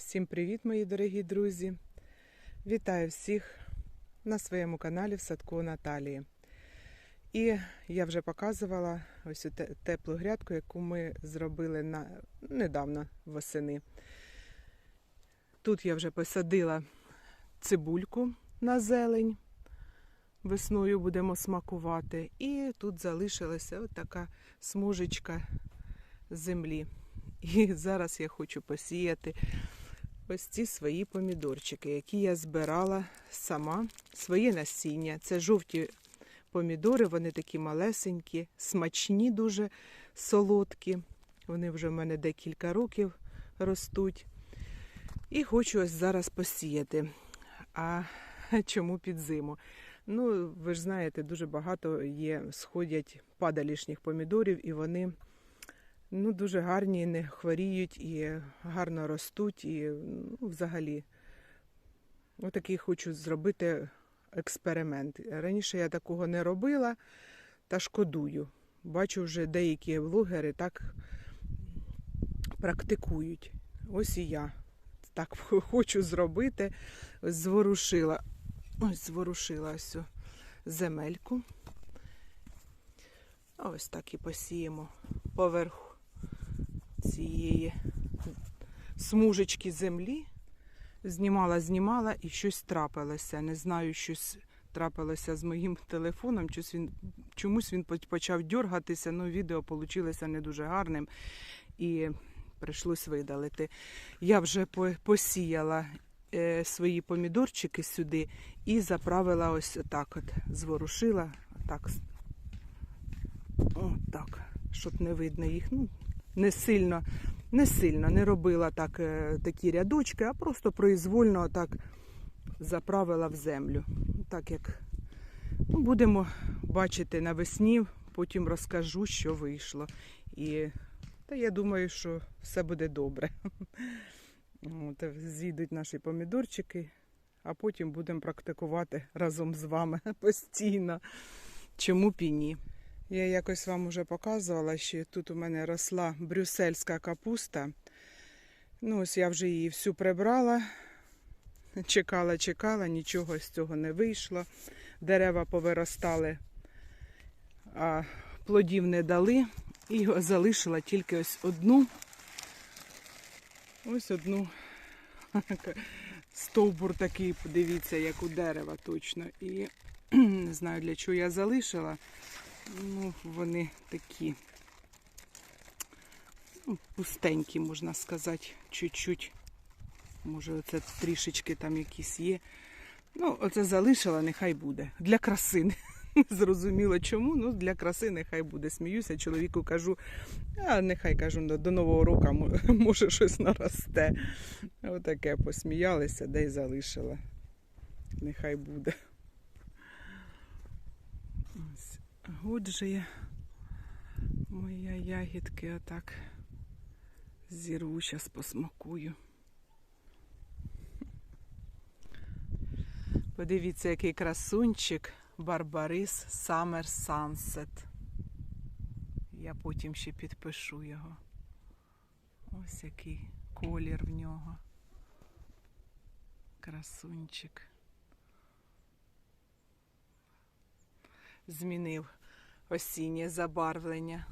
Всім привіт, мої дорогі друзі! Вітаю всіх на своєму каналі в садку Наталії. І я вже показувала ось цю теплу грядку, яку ми зробили на... недавно восени. Тут я вже посадила цибульку на зелень. Весною будемо смакувати. І тут залишилася от така смужечка землі. І зараз я хочу посіяти ось ці свої помідорчики, які я збирала сама, своє насіння. Це жовті помідори, вони такі малесенькі, смачні, дуже солодкі. Вони вже в мене декілька років ростуть. І хочу ось зараз посіяти. А чому під зиму? Ну, ви ж знаєте, дуже багато є, сходять падалішніх помідорів, і вони ну, дуже гарні, не хворіють і гарно ростуть. І ну, взагалі, отакий хочу зробити експеримент. Раніше я такого не робила та шкодую. Бачу, вже деякі блогери так практикують. Ось і я так хочу зробити. Зворушила. Ось зворушила цю земельку. Ось так і посіємо поверху цієї смужечки землі. Знімала, знімала і щось трапилося. Не знаю, щось трапилося з моїм телефоном. Він, чомусь він почав дергатися, ну відео вийшло не дуже гарним і прийшлось видалити. Я вже посіяла е, свої помідорчики сюди і заправила ось так от, зворушила, так, о, так, щоб не видно їх. Ну, не сильно, не сильно не робила так, е, такі рядочки, а просто произвольно так заправила в землю. Так як ну, будемо бачити навесні, потім розкажу, що вийшло. І та я думаю, що все буде добре. От, зійдуть наші помідорчики, а потім будемо практикувати разом з вами постійно. Чому б і ні? Я якось вам уже показувала, що тут у мене росла брюссельська капуста. Ну, ось я вже її всю прибрала. Чекала, чекала, нічого з цього не вийшло. Дерева повиростали, а плодів не дали. І залишила тільки ось одну. Ось одну. Стовбур такий, подивіться, як у дерева точно. І не знаю для чого я залишила. Ну, вони такі ну, пустенькі, можна сказати, чуть-чуть. Може, оце трішечки там якісь є. Ну, оце залишила, нехай буде. Для краси. Зрозуміло чому, ну для краси нехай буде. Сміюся, чоловіку кажу, а нехай кажу, до нового року може щось наросте. Отаке посміялися, де й залишила. Нехай буде. Ось. Годжує моя ягідки отак зірву, зараз посмакую. Подивіться, який красунчик Барбарис Summer Sunset. Я потім ще підпишу його. Ось який колір в нього. Красунчик. Змінив осіннє забарвлення.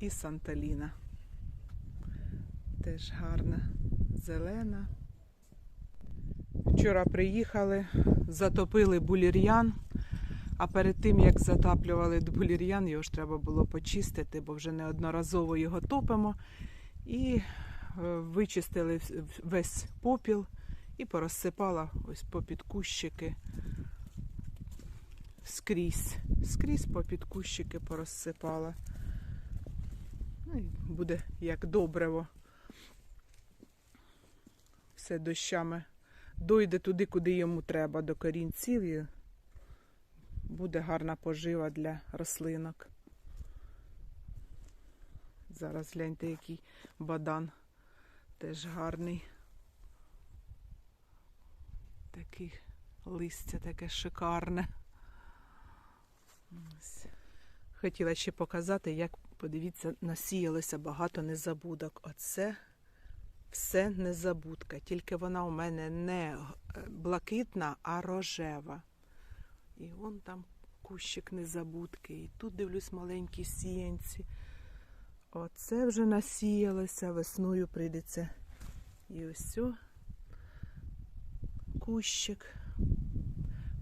І Санталіна. Теж гарна, зелена. Вчора приїхали, затопили булір'ян, а перед тим, як затаплювали булір'ян, його ж треба було почистити, бо вже неодноразово його топимо. І е, вичистили весь попіл і порозсипала ось попід кущики скрізь. Скрізь попід кущики порозсипала. Ну, і буде як добриво. Все дощами дойде туди, куди йому треба, до корінців і буде гарна пожива для рослинок. Зараз гляньте, який бадан теж гарний. Такий листя таке шикарне. Хотіла ще показати, як, подивіться, насіялося багато незабудок. Оце все незабудка. Тільки вона у мене не е, блакитна, а рожева. І вон там кущик незабудки. І тут дивлюсь маленькі сіянці. Оце вже насіялося, весною прийдеться. І ось кущик.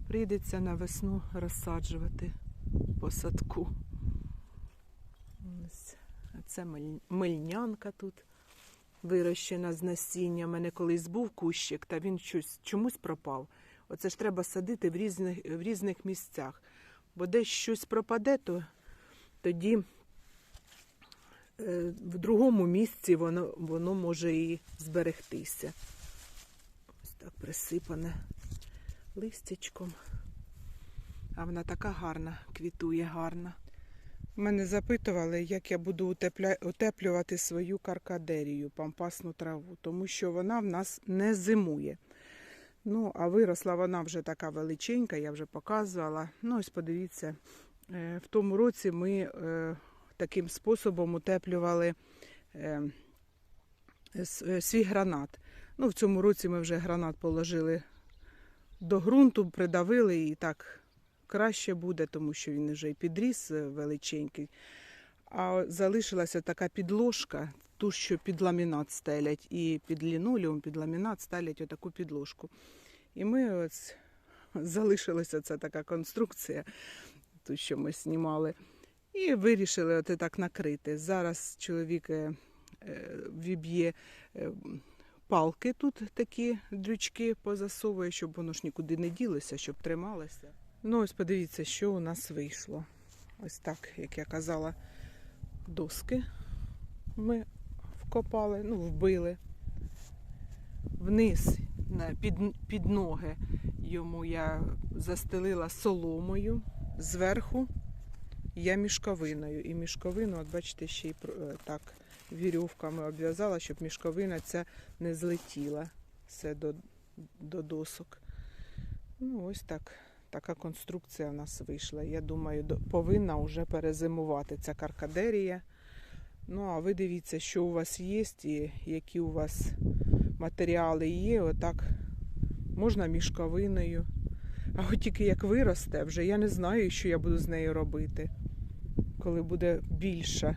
Прийдеться на весну розсаджувати по садку. Ось. Це мельнянка тут вирощена з насіння. У мене колись був кущик, та він чомусь пропав. Оце ж треба садити в різних, в різних місцях. Бо десь щось пропаде, то тоді е, в другому місці воно, воно може і зберегтися. Так присипане листячком. А вона така гарна, квітує гарна. Мене запитували, як я буду утеплювати свою каркадерію, пампасну траву, тому що вона в нас не зимує. Ну, а виросла вона вже така величенька, я вже показувала. Ну, ось подивіться, е, в тому році ми е, таким способом утеплювали е, свій гранат. Ну, в цьому році ми вже гранат положили до ґрунту, придавили і так краще буде, тому що він вже і підріс е, величенький. А залишилася така підложка, ту, що під ламінат стелять, і під лінолеум, під ламінат стелять отаку підложку. І ми ось залишилася ця така конструкція, ту, що ми знімали, і вирішили от так накрити. Зараз чоловік е, е, віб'є палки тут такі дрючки позасовує, щоб воно ж нікуди не ділося, щоб трималося. Ну, ось подивіться, що у нас вийшло. Ось так, як я казала, доски ми вкопали, ну, вбили. Вниз на- під, під ноги йому я застелила соломою. Зверху я мішковиною. І мішковину, от бачите, ще й е, так вірьовками обв'язала, щоб мішковина ця не злетіла все до, до досок. Ну, ось так. Така конструкція у нас вийшла. Я думаю, повинна вже перезимувати ця каркадерія. Ну, а ви дивіться, що у вас є і які у вас матеріали є. Отак можна мішковиною. А от тільки як виросте, вже я не знаю, що я буду з нею робити, коли буде більша.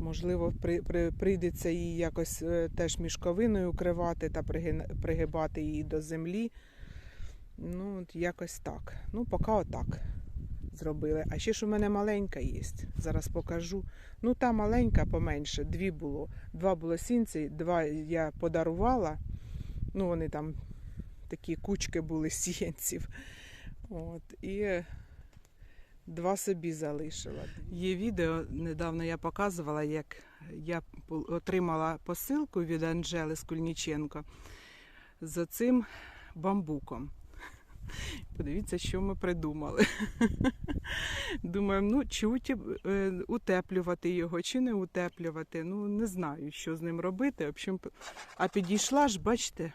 Можливо, при, при, прийдеться її якось е, теж мішковиною укривати та пригибати її до землі. Ну, от якось так. Ну, поки отак зробили. А ще ж у мене маленька є. Зараз покажу. Ну, та маленька поменше, дві було. Два було сінці, два я подарувала. Ну, вони там такі кучки були сіянців. От, і два собі залишила. Є відео, недавно я показувала, як я отримала посилку від Анжели Скульніченко з цим бамбуком. Подивіться, що ми придумали. Думаємо, ну чи е, утеплювати його, чи не утеплювати. Ну, не знаю, що з ним робити. Общем, а підійшла ж, бачите,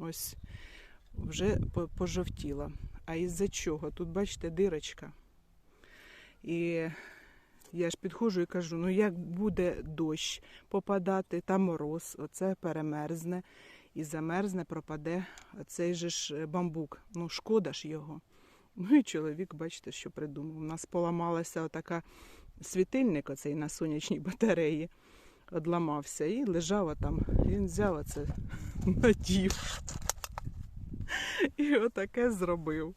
ось вже пожовтіла. А із-за чого? Тут, бачите, дирочка. І я ж підходжу і кажу: ну як буде дощ попадати, та мороз, оце перемерзне і замерзне, пропаде цей же ж е, бамбук. Ну, шкода ж його. Ну і чоловік, бачите, що придумав. У нас поламалася отака світильник оцей на сонячній батареї. Одламався і лежав там. Він взяв оце, надів. І отаке зробив.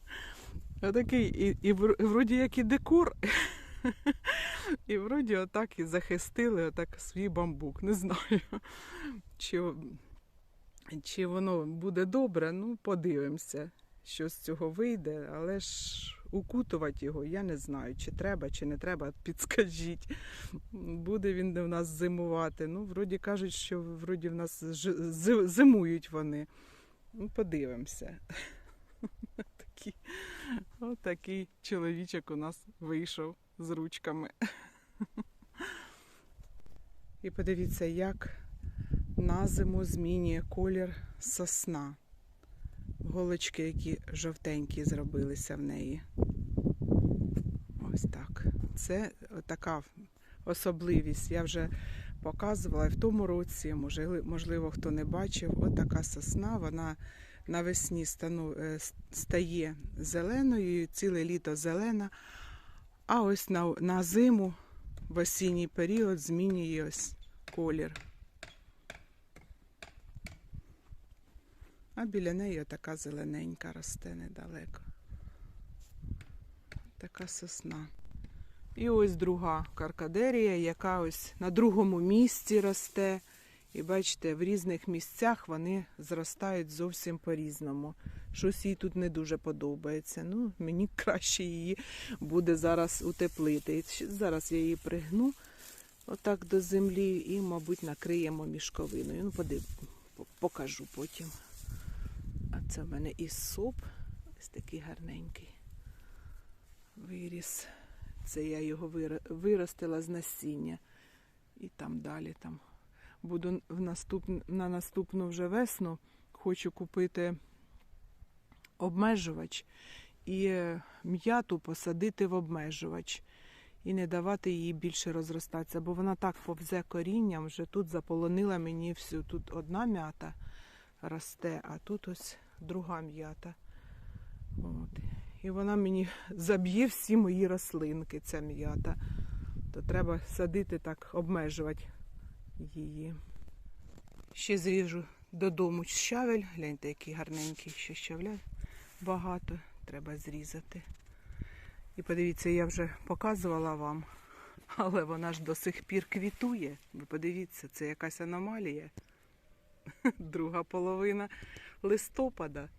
Отакий, і, і вр- вроді як і декор. І вроді отак і захистили отак свій бамбук. Не знаю, чи, чи воно буде добре, ну подивимося, що з цього вийде, але ж укутувати його я не знаю, чи треба, чи не треба, підскажіть. Буде він у нас зимувати. Ну, вроді кажуть, що вроді в нас зимують вони. Ну, подивимося. Такий, отакий чоловічок у нас вийшов з ручками. І подивіться, як на зиму змінює колір сосна. Голочки, які жовтенькі зробилися в неї. Ось так. Це така особливість. Я вже показувала і в тому році, можливо, хто не бачив. От така сосна, вона навесні е, стає зеленою, ціле літо зелена. А ось на, на зиму, в осінній період, змінює ось колір. А біля неї така зелененька росте недалеко. Така сосна. І ось друга каркадерія, яка ось на другому місці росте. І бачите, в різних місцях вони зростають зовсім по-різному. Щось їй тут не дуже подобається. Ну, мені краще її буде зараз утеплити. І Зараз я її пригну отак до землі і, мабуть, накриємо мішковиною. Ну, подив, покажу потім. А це в мене і соп, ось такий гарненький. Виріс. Це я його виростила з насіння. І там далі там буду в наступ... на наступну вже весну. Хочу купити обмежувач і е, м'яту посадити в обмежувач і не давати їй більше розростатися, бо вона так повзе корінням, вже тут заполонила мені всю. Тут одна м'ята росте, а тут ось друга м'ята. От. І вона мені заб'є всі мої рослинки, ця м'ята. То треба садити так, обмежувати її. Ще зріжу додому щавель. Гляньте, який гарненький ще щавля багато. Треба зрізати. І подивіться, я вже показувала вам, але вона ж до сих пір квітує. Ви подивіться, це якась аномалія. Друга половина листопада,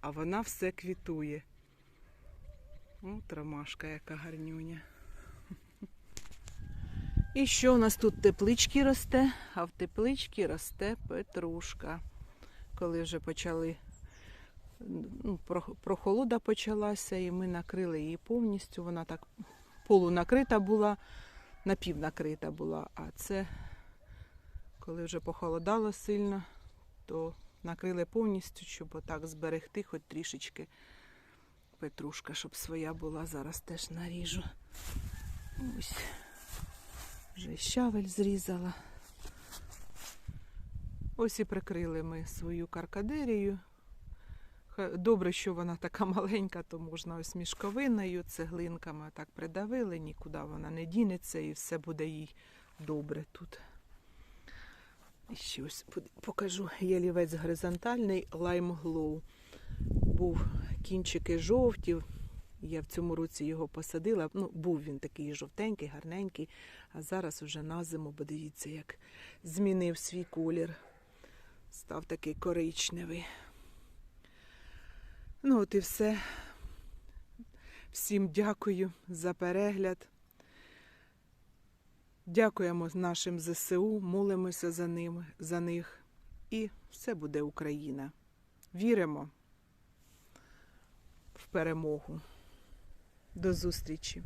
а вона все квітує. От ромашка, яка гарнюня. І що у нас тут теплички росте, а в тепличці росте петрушка. Коли вже почали, ну, прохолода почалася, і ми накрили її повністю. Вона так полунакрита була, напівнакрита була. А це, коли вже похолодало сильно, то накрили повністю, щоб отак зберегти хоч трішечки петрушка, щоб своя була. Зараз теж наріжу. Ось. Вже щавель зрізала. Ось і прикрили ми свою каркадерію. Добре, що вона така маленька, то можна ось мішковиною, цеглинками так придавили, нікуди вона не дінеться і все буде їй добре тут. І ще ось покажу ялівець горизонтальний Lime Glow. Був кінчики жовті. Я в цьому році його посадила. Ну, був він такий жовтенький, гарненький, а зараз уже на зиму, бо дивіться, як змінив свій колір. Став такий коричневий. Ну, от і все. Всім дякую за перегляд. Дякуємо нашим ЗСУ, молимося за ними, за них. І все буде Україна. Віримо в перемогу. До зустрічі!